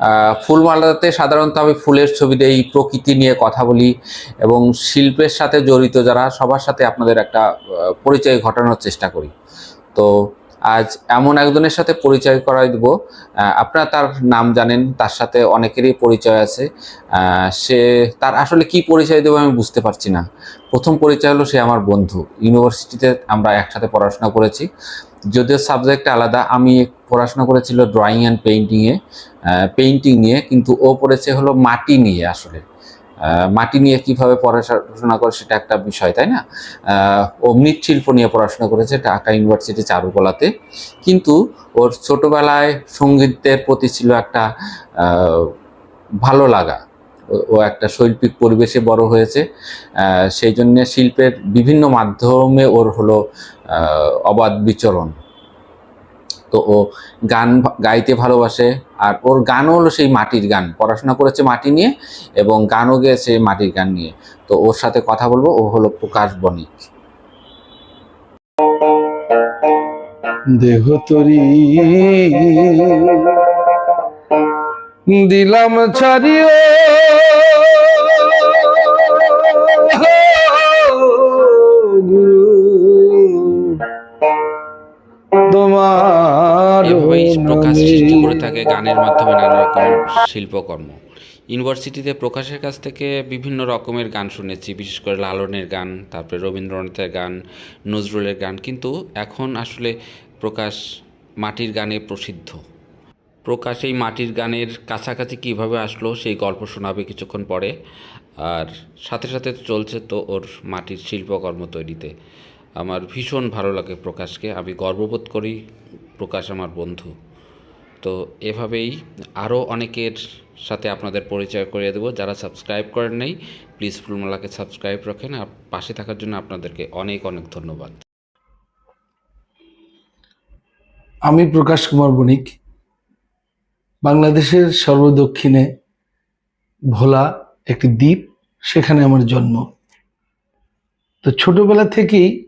আহ, ফুলমালাতে সাধারণত আমি ফুলের ছবি দেই প্রকৃতি নিয়ে কথা বলি এবং শিল্পের সাথে জড়িত যারা সবার সাথে আপনাদের একটা পরিচয় ঘটানোর চেষ্টা করি। তো আজ এমন একজনের সাথে পরিচয় করাই দেব। আপনারা তার নাম জানেন তার সাথে অনেকেরই পরিচয় আছে। সে তার আসলে কি পরিচয় দেবো আমি বুঝতে পারছি না। প্রথম পরিচয় হলো সে আমার বন্ধু। ইউনিভার্সিটিতে আমরা একসাথে পড়াশোনা করেছি। যদিও সাবজেক্ট আলাদা আমি পড়াশোনা করেছিল ড্রয়িং অ্যান্ড পেইন্টিংয়ে পেইন্টিং নিয়ে, কিন্তু ও পড়েছে হলো মাটি নিয়ে আসলে। মাটি নিয়ে কীভাবে পড়াশোনা করে সেটা একটা বিষয়, তাই না? ও মৃৎশিল্প নিয়ে পড়াশোনা করেছে ঢাকা ইউনিভার্সিটি চারুকলাতে। কিন্তু ওর ছোটবেলায় সঙ্গীতের প্রতি ছিল একটা ভালো লাগা। ও একটা শৈল্পিক পরিবেশে বড় হয়েছে। সেই জন্য শিল্পের বিভিন্ন মাধ্যমে ওর হলো অবাধ বিচরণ। তো ও গান গাইতে ভালোবাসে। আর ওর গানও হলো সেই মাটির গান। পড়াশোনা করেছে মাটি নিয়ে এবং গানও গেয়েছে মাটির গান নিয়ে। তো ওর সাথে কথা বলব। ও হলো প্রকাশ বণিক। দেহ তরি দিলাম ছাড়িয়ে তোমার এভাবেই প্রকাশ সৃষ্টি করে থাকে গানের মাধ্যমে নানা রকম শিল্পকর্ম। ইউনিভার্সিটিতে প্রকাশের কাছ থেকে বিভিন্ন রকমের গান শুনেছি বিশেষ করে লালনের গান তারপরে রবীন্দ্রনাথের গান নজরুলের গান। কিন্তু এখন আসলে প্রকাশ মাটির গানে প্রসিদ্ধ। প্রকাশ এই মাটির গানের কাছাকাছি কীভাবে আসলো সেই গল্প শোনাবে কিছুক্ষণ পরে। আর সাথে সাথে চলছে তো ওর মাটির শিল্পকর্ম তৈরিতে। আমার ভীষণ ভালো লাগে প্রকাশকে। আমি গর্ববোধ করি প্রকাশ আমার বন্ধু। তো এভাবেই আরও অনেকের সাথে আপনাদের পরিচয় করিয়ে দেবো। যারা সাবস্ক্রাইব করেন নাই, প্লিজ ফুলমালাকে সাবস্ক্রাইব রাখেন। আর পাশে থাকার জন্য আপনাদেরকে অনেক অনেক ধন্যবাদ। আমি প্রকাশ কুমার বণিক। বাংলাদেশের সর্বদক্ষিণে ভোলা একটি দ্বীপ, সেখানে আমার জন্ম। তো ছোটবেলা থেকেই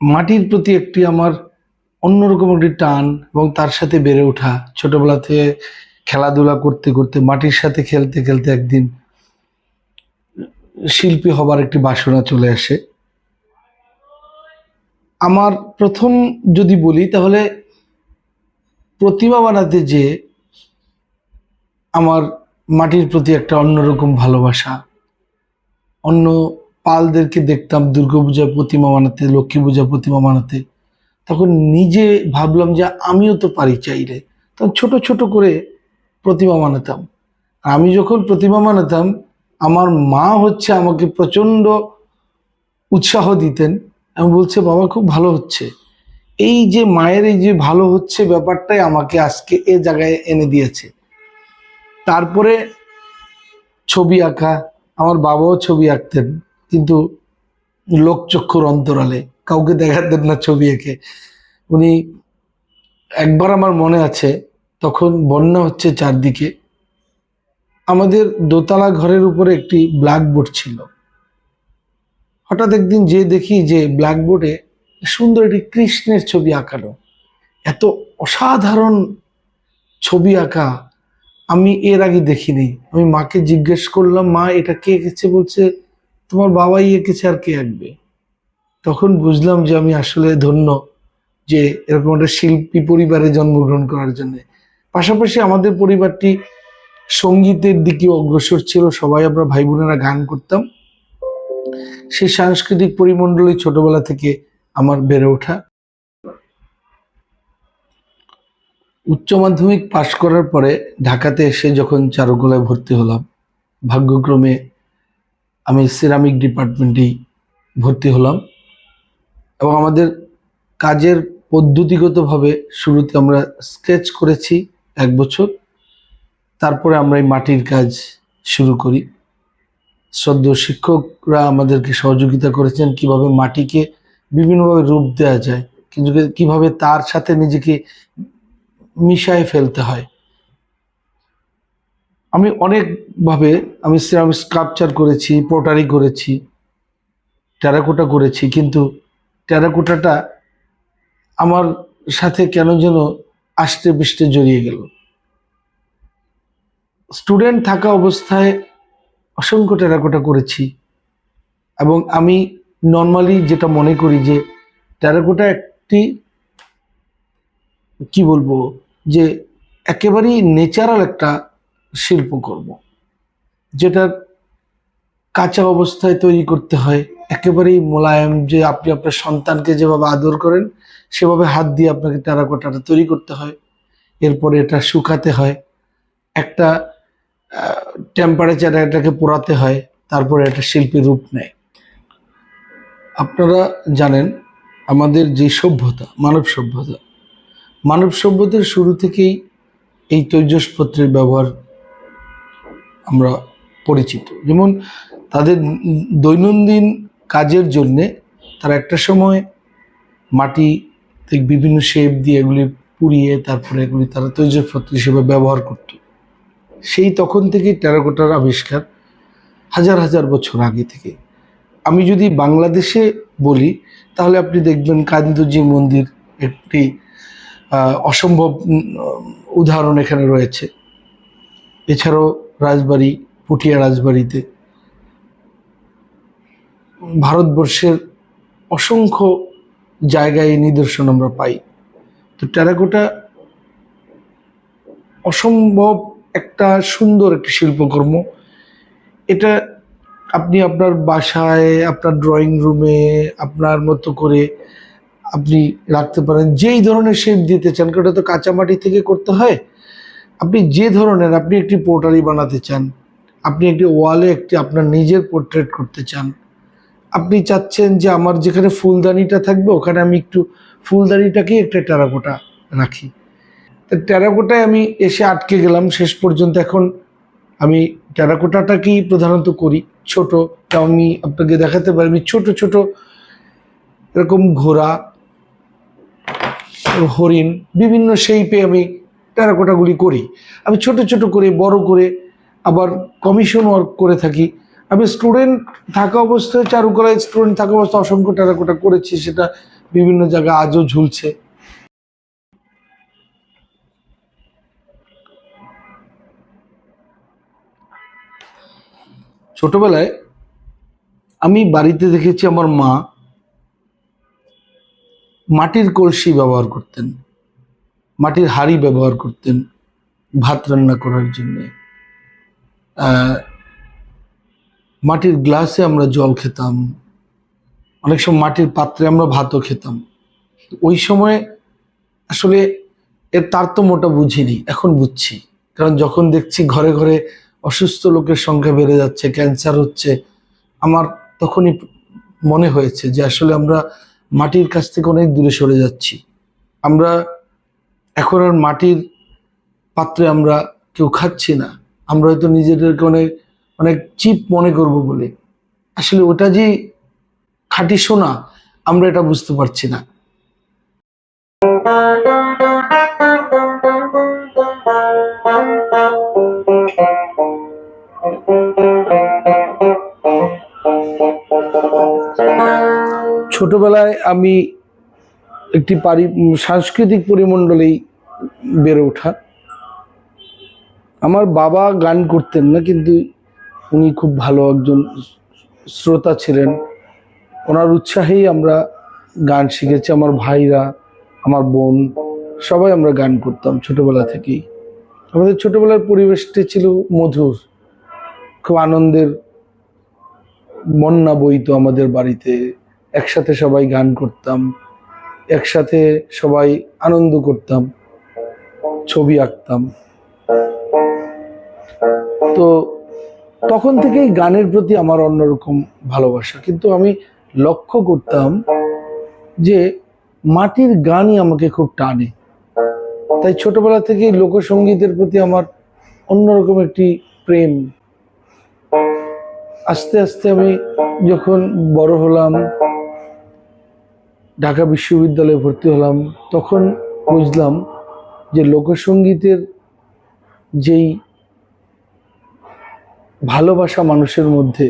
মাটির প্রতি একটি আমার অন্যরকম একটি টান এবং তার সাথে বেড়ে ওঠা। ছোটবেলা থেকে খেলাধুলা করতে করতে, মাটির সাথে খেলতে খেলতে একদিন শিল্পী হবার একটি বাসনা চলে আসে। আমার প্রথম যদি বলি, তাহলে প্রতিমা বানাতে যে আমার মাটির প্রতি একটা অন্যরকম ভালোবাসা, অন্য পালদেরকে দেখতাম দুর্গাপূজা প্রতিমা বানাতে, লক্ষ্মী পূজা প্রতিমা বানাতে। তখন নিজে ভাবলাম যে আমিও তো পারি চাইলে। তখন ছোট ছোট করে প্রতিমা বানাতাম। আমি যখন প্রতিমা বানাতাম, আমার মা হচ্ছে আমাকে প্রচণ্ড উৎসাহ দিতেন। আমি বলছে, বাবা, খুব ভালো হচ্ছে। এই যে মায়ের এই যে ভালো হচ্ছে ব্যাপারটাই আমাকে আজকে এ জায়গায় এনে দিয়েছে। তারপরে ছবি আঁকা, আমার বাবাও ছবি আঁকতেন। কিন্তু লোকচক্ষুর অন্তরালে, কাউকে দেখাতেন না ছবি এঁকে। উনি একবার আমার মনে আছে, তখন বন্যা হচ্ছে চারদিকে। আমাদের দোতলা ঘরের উপরে একটি ব্ল্যাকবোর্ড ছিল। হঠাৎ একদিন যে দেখি যে ব্ল্যাকবোর্ডে সুন্দর একটি কৃষ্ণের ছবি আঁকানো। এত অসাধারণ ছবি আঁকা আমি এর আগে দেখিনি। আমি মাকে জিজ্ঞেস করলাম, মা, এটা কে এঁকেছে? বলছে তোমার বাবাই এঁকেছে আর কে আঁকবে? তখন বুঝলাম যে আমি আসলে ধন্য যে এরকম একটা শিল্পী পরিবারে জন্মগ্রহণ করার জন্য। পাশাপাশি আমাদের পরিবারটি সঙ্গীতের দিকে অগ্রসর ছিল, সবাই আমরা ভাই বোনেরা গান করতাম। সেই সাংস্কৃতিক পরিমণ্ডলে ছোটবেলা থেকে আমার বেড়ে ওঠা। উচ্চ মাধ্যমিক পাশ করার পরে ঢাকাতে এসে যখন চারুকলায় ভর্তি হলাম, ভাগ্যক্রমে আমি সিরামিক ডিপার্টমেন্টেই ভর্তি হলাম এবং আমাদের কাজের পদ্ধতিগতভাবে শুরুতে আমরা স্কেচ করেছি এক বছর। তারপরে আমরা এই মাটির কাজ শুরু করি। সদ্য শিক্ষকরা আমাদেরকে সহযোগিতা করেছেন কীভাবে মাটিকে বিভিন্নভাবে রূপ দেওয়া যায়, কিন্তু কীভাবে তার সাথে নিজেকে মিশায় ফেলতে হয়। আমি অনেকভাবে আমি সিরামিক স্কাল্পচার করেছি পোটারি করেছি টেরাকোটা করেছি, কিন্তু টেরাকোটাটা আমার সাথে কেন যেন আষ্টে পৃষ্ঠে জড়িয়ে গেল। স্টুডেন্ট থাকা অবস্থায় অসংখ্য টেরাকোটা করেছি এবং আমি নর্মালি যেটা মনে করি যে টেরাকোটা একটি কি বলব যে একেবারেই নেচারাল একটা শিল্পকর্ম যেটার কাঁচা অবস্থায় তৈরি করতে হয়, একেবারেই মোলায়েম যে আপনি আপনার সন্তানকে যেভাবে আদর করেন, সেভাবে হাত দিয়ে আপনাকে টেরাকোটাটা তৈরি করতে হয়। এরপরে এটা শুকাতে হয়, একটা টেম্পারেচারে এটাকে পোড়াতে হয়, তারপরে এটা শিল্পী রূপ নেয়। আপনারা জানেন, আমাদের যে সভ্যতা, মানব সভ্যতা, মানব সভ্যতার শুরু থেকেই এই তৈজসপত্রের ব্যবহার আমরা পরিচিত। যেমন তাদের দৈনন্দিন কাজের জন্যে তারা একটা সময় মাটি বিভিন্ন শেপ দিয়ে এগুলি পুড়িয়ে তারপরে এগুলি তারা তৈজসপত্র হিসেবে ব্যবহার করত। সেই তখন থেকেই টেরাকোটার আবিষ্কার হাজার হাজার বছর আগে থেকে। আমি যদি বাংলাদেশে বলি, তাহলে আপনি দেখবেন কান্দুজি মন্দির একটি অসম্ভব উদাহরণ এখানে রয়েছে। এছাড়াও রাজবাড়ি, পুটিয়া রাজবাড়িতে। ভারতবর্ষের অসংখ্য জায়গায় নিদর্শন আমরা পাই। তো টেরাকোটা অসম্ভব একটা সুন্দর একটি শিল্পকর্ম। এটা আপনি আপনার বাসায়, আপনার ড্রয়িং রুমে আপনার মতো করে আপনি রাখতে পারেন। যেই ধরনের শেপ দিতে চান, কারণ তো কাঁচা মাটি থেকে করতে হয়। আপনি যে ধরনের আপনি একটি পোর্টারি বানাতে চান, আপনি একটি ওয়ালে একটি আপনার নিজের পোর্ট্রেট করতে চান, আপনি চাচ্ছেন যে আমার যেখানে ফুলদানিটা থাকবে ওখানে আমি একটু ফুলদানিটাকেই একটা টেরাকোটা রাখি। তা টেরাকোটায় আমি এসে আটকে গেলাম, শেষ পর্যন্ত এখন আমি টেরাকোটাটাকেই প্রধানত করি। ছোট তা আমি আপনাকে দেখাতে পারি, আমি ছোট ছোট এরকম ঘোড়া, হরিণ, বিভিন্ন শেপে আমি টেরাকোটাগুলি করি। আমি ছোট ছোট করে, বড় করে আবার কমিশন ওয়ার্ক করে থাকি। আমি স্টুডেন্ট থাকা অবস্থায়, চারুকলায় স্টুডেন্ট থাকা অবস্থায় অসংখ্য টেরাকোটা করেছি, সেটা বিভিন্ন জায়গায় আজও ঝুলছে। ছোটবেলায় আমি বাড়িতে দেখেছি আমার মা মাটির কলসি ব্যবহার করতেন। মাটির হাড়ি ব্যবহার করতেন ভাত রান্না করার জন্য। মাটির গ্লাসে আমরা জল খেতাম। অনেক সময় মাটির পাত্রে আমরা ভাতও খেতাম। ওই সময়ে আসলে এর তারতম্যটা বুঝিনি, এখন বুঝছি। কারণ যখন দেখছি ঘরে ঘরে অসুস্থ লোকের সংখ্যা বেড়ে যাচ্ছে, ক্যান্সার হচ্ছে, আমার তখনই মনে হয়েছে যে আসলে আমরা মাটির কাছ থেকে অনেক দূরে সরে যাচ্ছি। আমরা এখন আর মাটির পাত্রে আমরা কেউ খাচ্ছি না। আমরা হয়তো নিজেদেরকে অনেক অনেক চিপ মনে করব বলে। আসলে ওটা যে খাঁটি সোনা, আমরা এটা বুঝতে পারছি না। ছোটবেলায় আমি একটি পারি সাংস্কৃতিক পরিমণ্ডলেই বেড়ে ওঠা। আমার বাবা গান করতেন না, কিন্তু উনি খুব ভালো একজন শ্রোতা ছিলেন। ওনার উৎসাহেই আমরা গান শিখেছি। আমার ভাইরা, আমার বোন, সবাই আমরা গান করতাম ছোটবেলা থেকেই। আমাদের ছোটবেলার পরিবেশটি ছিল মধুর। খুব আনন্দের বন্যা বইতো আমাদের বাড়িতে। একসাথে সবাই গান করতাম। একসাথে সবাই আনন্দ করতাম, ছবি আঁকতাম। তো তখন থেকেই গানের প্রতি আমার অন্যরকম ভালোবাসা। কিন্তু আমি লক্ষ্য করতাম যে মাটির গানই আমাকে খুব টানে। তাই ছোটবেলা থেকেই লোকসঙ্গীতের প্রতি আমার অন্যরকম একটি প্রেম। আস্তে আস্তে আমি যখন বড় হলাম ঢাকা বিশ্ববিদ্যালয়ে ভর্তি হলাম, তখন বুঝলাম যে লোকসঙ্গীতের যেই ভালোবাসা মানুষের মধ্যে,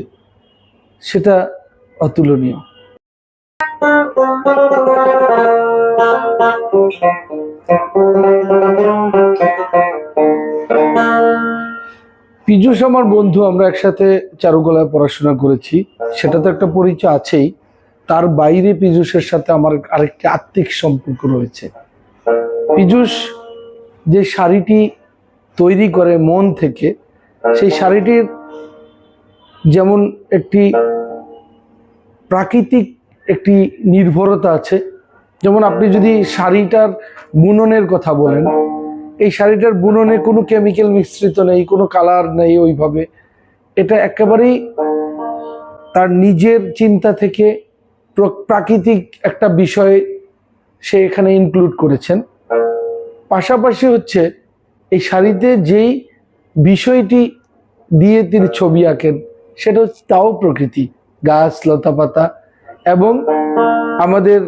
সেটা অতুলনীয়। পীযুষ আমার বন্ধু, আমরা একসাথে চারুকলায় পড়াশোনা করেছি সেটা তো একটা পরিচয় আছেই। তার বাইরে পীযুষের সাথে আমার আরেকটি আত্মিক সম্পর্ক রয়েছে। পীযুষ যে শাড়িটি তৈরি করে মন থেকে, সেই শাড়িটির যেমন একটি প্রাকৃতিক একটি নির্ভরতা আছে, যেমন আপনি যদি শাড়িটার বুননের কথা বলেন, এই শাড়িটার বুননে কোনো কেমিক্যাল মিশ্রিত নেই, কোনো কালার নেই ওইভাবে। এটা একেবারেই তার নিজের চিন্তা থেকে প্রাকৃতিক একটা বিষয় সে এখানে ইনক্লুড করেছেন। পাশাপাশি হচ্ছে এই শাড়িতে যেই বিষয়টি দিয়ে তিনি ছবি আঁকেন, সেটা হচ্ছে তাও প্রকৃতি, গাছ, লতাপাতা এবং আমাদের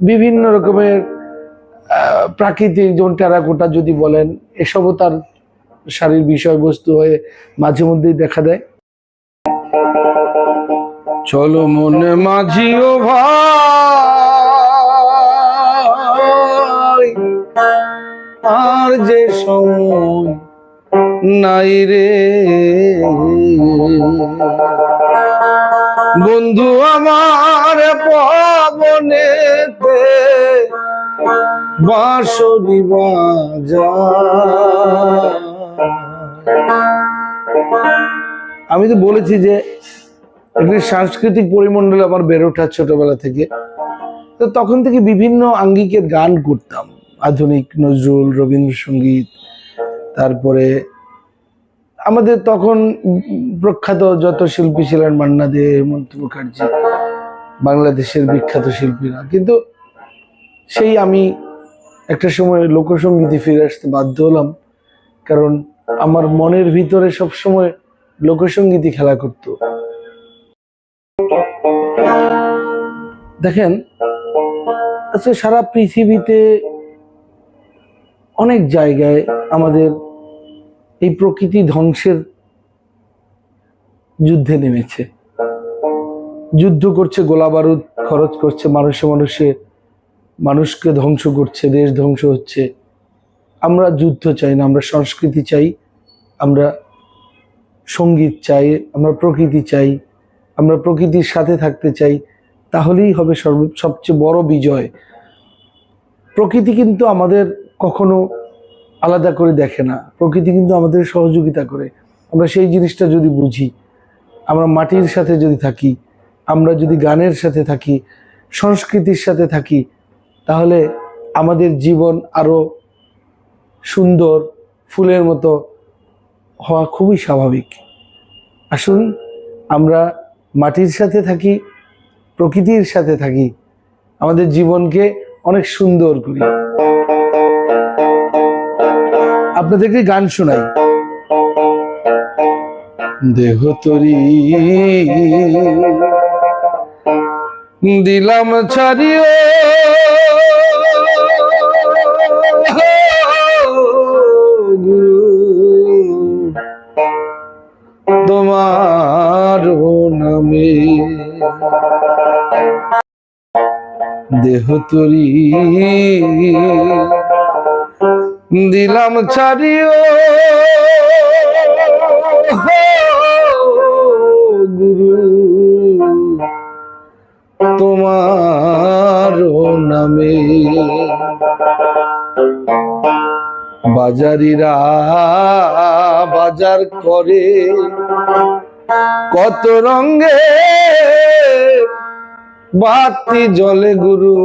বিভিন্ন রকমের প্রাকৃতিক যেমন টেরাকোটা যদি বলেন, এসবও তার শাড়ির বিষয়বস্তু হয়ে মাঝে মধ্যেই দেখা দেয়। চলো মনে মাঝিও ভাই। আর যে সময় নাই রে। বন্ধু আমার পবনেতে বাঁশরি বাজা। আমি তো বলেছি যে একটি সাংস্কৃতিক পরিমণ্ডলে আমার বেড়ে ওঠা ছোটবেলা থেকে। তো তখন থেকে বিভিন্ন আঙ্গিকের গান করতাম। আধুনিক নজরুল, রবীন্দ্রসঙ্গীত, তারপরে আমাদের তখন প্রখ্যাত যত শিল্পী ছিলেন মান্না দে হেমন্ত মুখার্জি, বাংলাদেশের বিখ্যাত শিল্পীরা। কিন্তু সেই আমি একটা সময় লোকসঙ্গীতে ফিরে আসতে বাধ্য হলাম, কারণ আমার মনের ভিতরে সবসময় লোকসঙ্গীতই খেলা করত। দেখেন আচ্ছা সারা পৃথিবীতে অনেক জায়গায় আমাদের এই প্রকৃতি ধ্বংসের যুদ্ধে নেমেছে। যুদ্ধ করছে গোলা বারুদ খরচ করছে, মানুষে মানুষে মানুষকে ধ্বংস করছে, দেশ ধ্বংস হচ্ছে। আমরা যুদ্ধ চাই না, আমরা সংস্কৃতি চাই, আমরা সংগীত চাই, আমরা প্রকৃতি চাই, আমরা প্রকৃতির সাথে থাকতে চাই। তাহলেই হবে সর্ব, সবচেয়ে বড় বিজয়। প্রকৃতি কিন্তু আমাদের কখনো আলাদা করে দেখে না। প্রকৃতি কিন্তু আমাদের সহযোগিতা করে। আমরা সেই জিনিসটা যদি বুঝি, আমরা মাটির সাথে যদি থাকি, আমরা যদি গানের সাথে থাকি, সংস্কৃতির সাথে থাকি, তাহলে আমাদের জীবন আরও সুন্দর, ফুলের মতো হওয়া খুবই স্বাভাবিক। আসুন, আমরা মাটির সাথে থাকি প্রকৃতির সাথে থাকি, আমাদের জীবনকে অনেক সুন্দর করি। আপনাদেরকে গান শোনাই। দেহ তরি দিলাম ছাড়িও। তোমার নামে দেহ তরি দিলাম ছাড়িও। গুরু তোমার নামে বাজারিরা বাজার করে কত রঙ্গে বাতি জলে গুরু।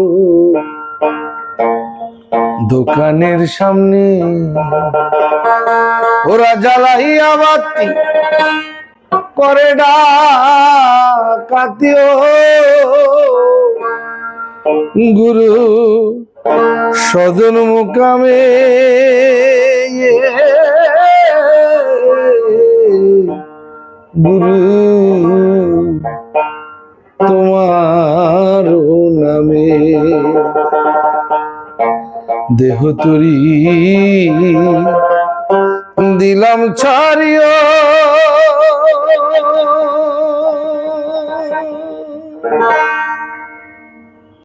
দোকানের সামনে ওরা জ্বালাইয়া বাতি করে ডাকাতিও। গুরু সদন মুকামে গুরু। দেহ তরি। দিলাম ছাড়িও